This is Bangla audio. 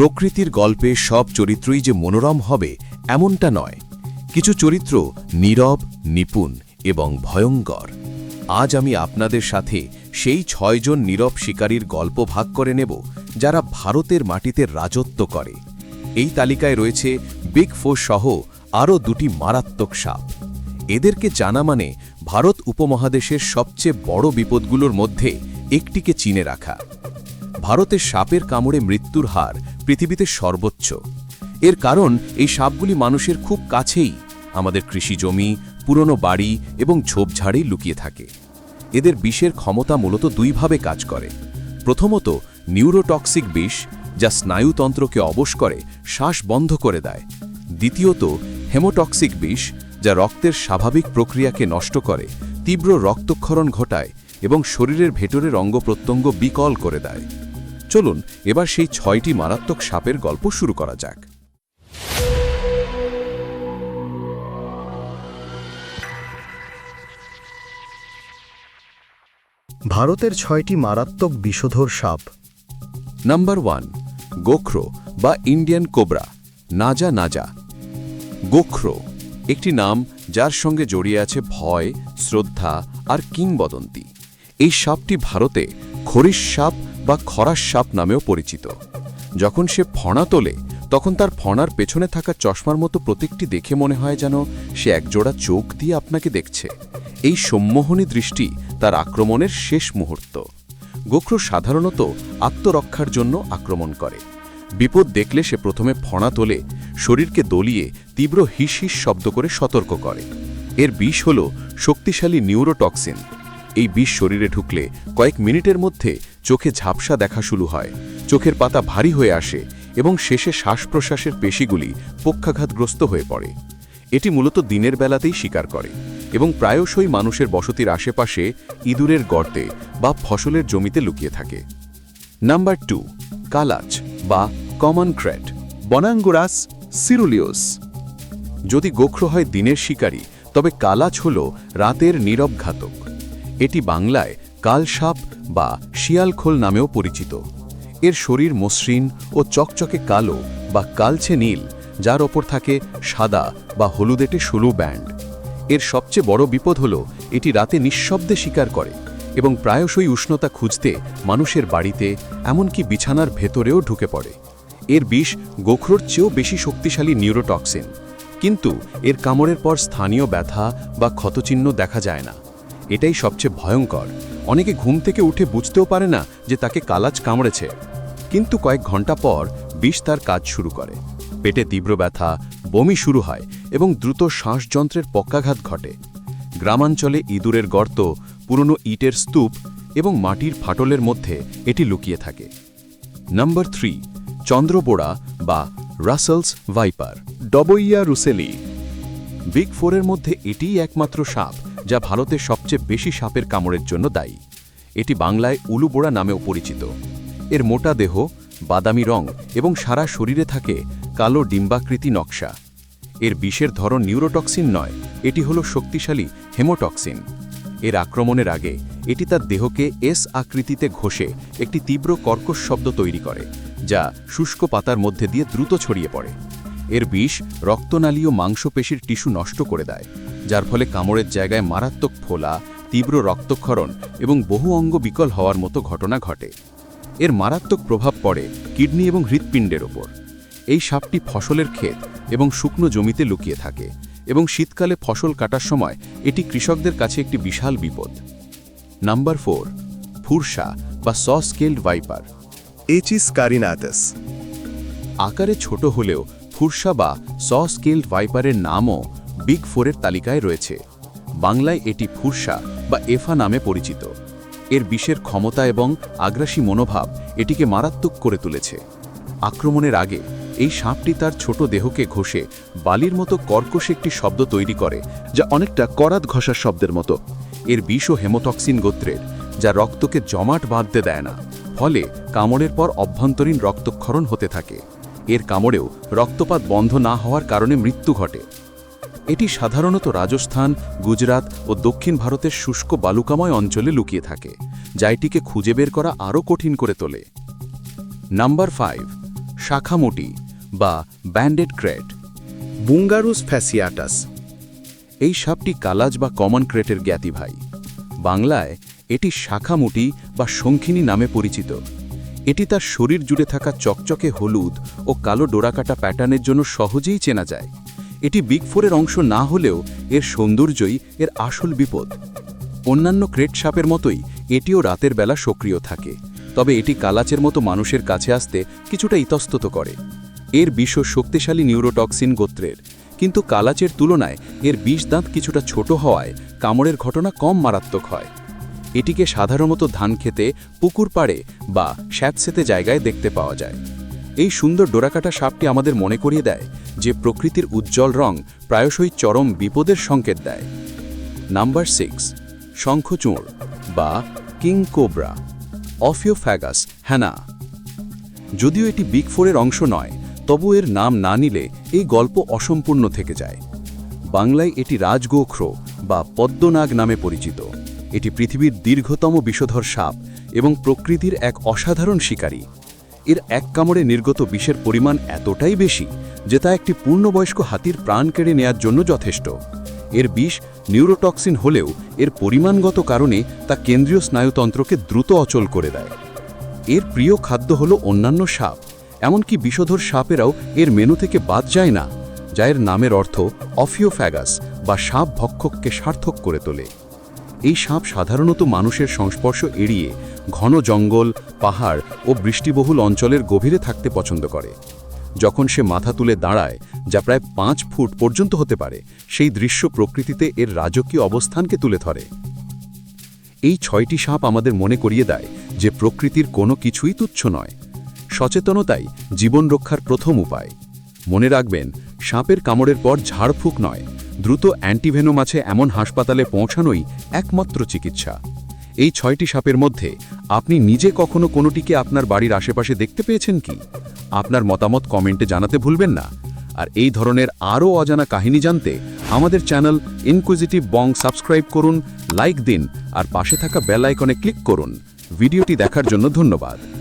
প্রকৃতির গল্পে সব চরিত্রই যে মনোরম হবে, এমনটা নয়। কিছু চরিত্র নীরব, নিপুণ এবং ভয়ঙ্কর। আজ আমি আপনাদের সাথে সেই ছয়জন নীরব শিকারীর গল্প ভাগ করে নেব, যারা ভারতের মাটিতে রাজত্ব করে। এই তালিকায় রয়েছে বিগ ফোর সহ আরও দুটি মারাত্মক সাপ। এদেরকে জানা মানে ভারত উপমহাদেশের সবচেয়ে বড় বিপদগুলোর মধ্যে একটিকে চিনে রাখা। ভারতের সাপের কামড়ে মৃত্যুর হার পৃথিবীতে সর্বোচ্চ। এর কারণ, এই সাপগুলি মানুষের খুব কাছেই। আমাদের কৃষি জমি, পুরনো বাড়ি এবং ঝোপঝাড়েই লুকিয়ে থাকে। এদের বিষের ক্ষমতা মূলত দুইভাবে কাজ করে। প্রথমত, নিউরোটক্সিক বিষ, যা স্নায়ুতন্ত্রকে অবশ করে, শ্বাস বন্ধ করে দেয়। দ্বিতীয়ত, হেমোটক্সিক বিষ, যা রক্তের স্বাভাবিক প্রক্রিয়াকে নষ্ট করে, তীব্র রক্তক্ষরণ ঘটায় এবং শরীরের ভেতরের অঙ্গ প্রত্যঙ্গ বিকল করে দেয়। চলুন এবার সেই ছয়টি মারাত্মক সাপের গল্প শুরু করা যাক। ভারতের ছয়টি মারাত্মক বিষধর সাপ। নাম্বার ওয়ান গোখরো বা ইন্ডিয়ান কোবরা নাজা নাজা। গোখরো একটি নাম যার সঙ্গে জড়িয়ে আছে ভয় শ্রদ্ধা আর কিংবদন্তি। এই সাপটি ভারতে খরিশ সাপ বা খরাস সাপ নামেও পরিচিত। যখন সে ফণা তোলে, তখন তার ফণার পেছনে থাকা চশমার মতো প্রতীকটি দেখে মনে হয় যেন সে একজোড়া চোখ দিয়ে আপনাকে দেখছে। এই সম্মোহনী দৃষ্টি তার আক্রমণের শেষ মুহূর্ত। গোখরো সাধারণত আত্মরক্ষার জন্য আক্রমণ করে। বিপদ দেখলে সে প্রথমে ফণা তোলে, শরীরকে দলিয়ে তীব্র হিস হিস শব্দ করে সতর্ক করে। এর বিষ হল শক্তিশালী নিউরোটক্সিন। এই বিষ শরীরে ঢুকলে কয়েক মিনিটের মধ্যে চোখে ঝাপসা দেখা শুরু হয়। চোখের পাতা ভারী হয়ে আসে এবং শেষে শ্বাস প্রশ্বাসের পেশিগুলি পক্ষাঘাতগ্রস্ত হয়ে পড়ে। এটি মূলত দিনের বেলাতেই শিকার করে এবং প্রায়শই মানুষের বসতির আশেপাশে ইঁদুরের গর্তে বা ফসলের জমিতে লুকিয়ে থাকে। নাম্বার টু, কালাচ বা কমন ক্র্যাট বনাঙ্গুরাস সিরুলিওস। যদি গোখ্র হয় দিনের শিকারী, তবে কালাচ হল রাতের নীরব ঘাতক। এটি বাংলায় কালসাপ বা শিয়ালখোল নামেও পরিচিত। এর শরীর মসৃণ ও চকচকে কালো বা কালছে নীল, যার ওপর থাকে সাদা বা হলুদেটে সলু ব্যান্ড। এর সবচেয়ে বড় বিপদ হল, এটি রাতে নিঃশব্দে শিকার করে এবং প্রায়শই উষ্ণতা খুঁজতে মানুষের বাড়িতে, এমনকি বিছানার ভেতরেও ঢুকে পড়ে। এর বিষ গোখরোর চেয়েও বেশি শক্তিশালী নিউরোটক্সিন। কিন্তু এর কামড়ের পর স্থানীয় ব্যথা বা ক্ষতচিহ্ন দেখা যায় না। এটাই সবচেয়ে ভয়ঙ্কর। অনেকে ঘুম থেকে উঠে বুঝতেও পারে না যে তাকে কালাচ কামড়েছে। কিন্তু কয়েক ঘণ্টা পর বিষ তার কাজ শুরু করে। পেটে তীব্র ব্যথা, বমি শুরু হয় এবং দ্রুত শ্বাসযন্ত্রের পক্ষাঘাত ঘটে। গ্রামাঞ্চলে ইঁদুরের গর্ত, পুরনো ইটের স্তূপ এবং মাটির ফাটলের মধ্যে এটি লুকিয়ে থাকে। নম্বর থ্রি, চন্দ্রবোড়া বা রাসেলস ভাইপার, ডবইয়া রুসেলি। বিগ ফোরের মধ্যে এটিই একমাত্র সাপ। যা ভারতের সবচেয়ে বেশি সাপের কামড়ের জন্য দায়ী। এটি বাংলায় উলুবোড়া নামেও পরিচিত। এর মোটা দেহ, বাদামি রং এবং সারা শরীরে থাকে কালো ডিম্বাকৃতি নকশা। এর বিষের ধরন নিউরোটক্সিন নয়, এটি হলো শক্তিশালী হেমোটক্সিন। এর আক্রমণের আগে, এটি তার দেহকে এস আকৃতিতে ঘষে একটি তীব্র কর্কশ শব্দ তৈরি করে, যা শুষ্ক পাতার মধ্যে দিয়ে দ্রুত ছড়িয়ে পড়ে। এর বিষ রক্তনালী ও মাংসপেশির টিস্যু নষ্ট করে দেয়। যার ফলে কামড়ের জায়গায় মারাত্মক ফোলা তীব্র রক্তক্ষরণ এবং বহু অঙ্গ বিকল হওয়ার মতো ঘটনা ঘটে। এর মারাত্মক প্রভাব পড়ে কিডনি এবং হৃৎপিণ্ডের ওপর। এই সাপটি ফসলের ক্ষেত এবং শুকনো জমিতে লুকিয়ে থাকে এবং শীতকালে ফসল কাটার সময় এটি কৃষকদের কাছে একটি বিশাল বিপদ। নাম্বার ফোর ফুরসা বা স স্কেলড ভাইপার এচিস কারিনাতাস আকারে ছোট হলেও ফুরসা বা স স্কেলড ভাইপারের নামও বিগ ফোরের তালিকায় রয়েছে। বাংলায় এটি ফুরসা বা এফা নামে পরিচিত। এর বিষের ক্ষমতা এবং আগ্রাসী মনোভাব এটিকে মারাত্মক করে তুলেছে। আক্রমণের আগে এই সাপটি তার ছোট দেহকে ঘষে বালির মতো কর্কশ একটি শব্দ তৈরি করে, যা অনেকটা করাত ঘষার শব্দের মতো। এর বিষ ও হেমোটক্সিন গোত্রের, যা রক্তকে জমাট বাঁধতে দেয় না। ফলে কামড়ের পর অভ্যন্তরীণ রক্তক্ষরণ হতে থাকে। এর কামড়েও রক্তপাত বন্ধ না হওয়ার কারণে মৃত্যু ঘটে। এটি সাধারণত রাজস্থান গুজরাত ও দক্ষিণ ভারতের শুষ্ক বালুকাময় অঞ্চলে লুকিয়ে থাকে যা এটিকে খুঁজে বের করা আরও কঠিন করে তোলে। নাম্বার ফাইভ শাখামোটি বা ব্যান্ডেড ক্রেট। বুঙ্গারুস ফ্যাসিয়াটাস এই সাপটি কালাজ বা কমন ক্রেটের জ্ঞাতি ভাই। বাংলায় এটি শাখামুটি বা শঙ্খিনী নামে পরিচিত। এটি তার শরীর জুড়ে থাকা চকচকে হলুদ ও কালো ডোরাকাটা প্যাটার্নের জন্য সহজেই চেনা যায়। এটি বিগ ফোরের অংশ না হলেও এর সৌন্দর্যই এর আসল বিপদ। অন্যান্য ক্রেট সাপের মতোই এটিও রাতের বেলা সক্রিয় থাকে। তবে এটি কালাচের মতো মানুষের কাছে আসতে কিছুটা ইতস্তত করে। এর বিষ শক্তিশালী নিউরোটক্সিন গোত্রের। কিন্তু কালাচের তুলনায় এর বিষ দাঁত কিছুটা ছোট হওয়ায় কামড়ের ঘটনা কম মারাত্মক হয়। এটিকে সাধারণত ধান খেতে, পুকুর পাড়ে বা স্যাঁতসেতে জায়গায় দেখতে পাওয়া যায়। এই সুন্দর ডোরাকাটা সাপটি আমাদের মনে করিয়ে দেয় যে প্রকৃতির উজ্জ্বল রং প্রায়শই চরম বিপদের সংকেত দেয়। নাম্বার সিক্স, শঙ্খচূড় বা কিং কোবরা, অফিওফ্যাগাস, হ্যানা। যদিও এটি বিগ ফোরের অংশ নয়, তবু এর নাম না নিলে এই গল্প অসম্পূর্ণ থেকে যায়। বাংলায় এটি রাজগোখ্র বা পদ্মনাগ নামে পরিচিত। এটি পৃথিবীর দীর্ঘতম বিষধর সাপ এবং প্রকৃতির এক অসাধারণ শিকারী। এর এক কামড়ে নির্গত বিষের পরিমাণ এতটাই বেশি যে তা একটি পূর্ণবয়স্ক হাতির প্রাণ কেড়ে নেয়ার জন্য যথেষ্ট। এর বিষ নিউরোটক্সিন হলেও এর পরিমাণগত কারণে তা কেন্দ্রীয় স্নায়ুতন্ত্রকে দ্রুত অচল করে দেয়। এর প্রিয় খাদ্য হল অন্যান্য সাপ, এমনকি বিষধর সাপেরাও এর মেনু থেকে বাদ যায় না, যা এর নামের অর্থ অফিওফ্যাগাস বা সাপ ভক্ষককে সার্থক করে তোলে। এই সাপ সাধারণত মানুষের সংস্পর্শ এড়িয়ে ঘন জঙ্গল, পাহাড় ও বৃষ্টিবহুল অঞ্চলের গভীরে থাকতে পছন্দ করে। যখন সে মাথা তুলে দাঁড়ায়, যা প্রায় পাঁচ ফুট পর্যন্ত হতে পারে, সেই দৃশ্য প্রকৃতিতে এর রাজকীয় অবস্থানকে তুলে ধরে। এই ছয়টি সাপ আমাদের মনে করিয়ে দেয় যে প্রকৃতির কোনো কিছুই তুচ্ছ নয়। সচেতনতাই জীবন রক্ষার প্রথম উপায়। মনে রাখবেন, সাপের কামড়ের পর ঝাড়ফুঁক নয় দ্রুত অ্যান্টিভেনোম আছে এমন হাসপাতালে পৌঁছানোই একমাত্র চিকিৎসা। এই ছয়টি সাপের মধ্যে আপনি নিজে কখনো কোনোটিকে আপনার বাড়ির আশেপাশে দেখতে পেয়েছেন কি? আপনার মতামত কমেন্টে জানাতে ভুলবেন না। আর এই ধরনের আরও অজানা কাহিনী জানতে আমাদের চ্যানেল ইনকুইজিটিভ বং সাবস্ক্রাইব করুন, লাইক দিন, আর পাশে থাকা বেল আইকনে ক্লিক করুন। ভিডিওটি দেখার জন্য ধন্যবাদ।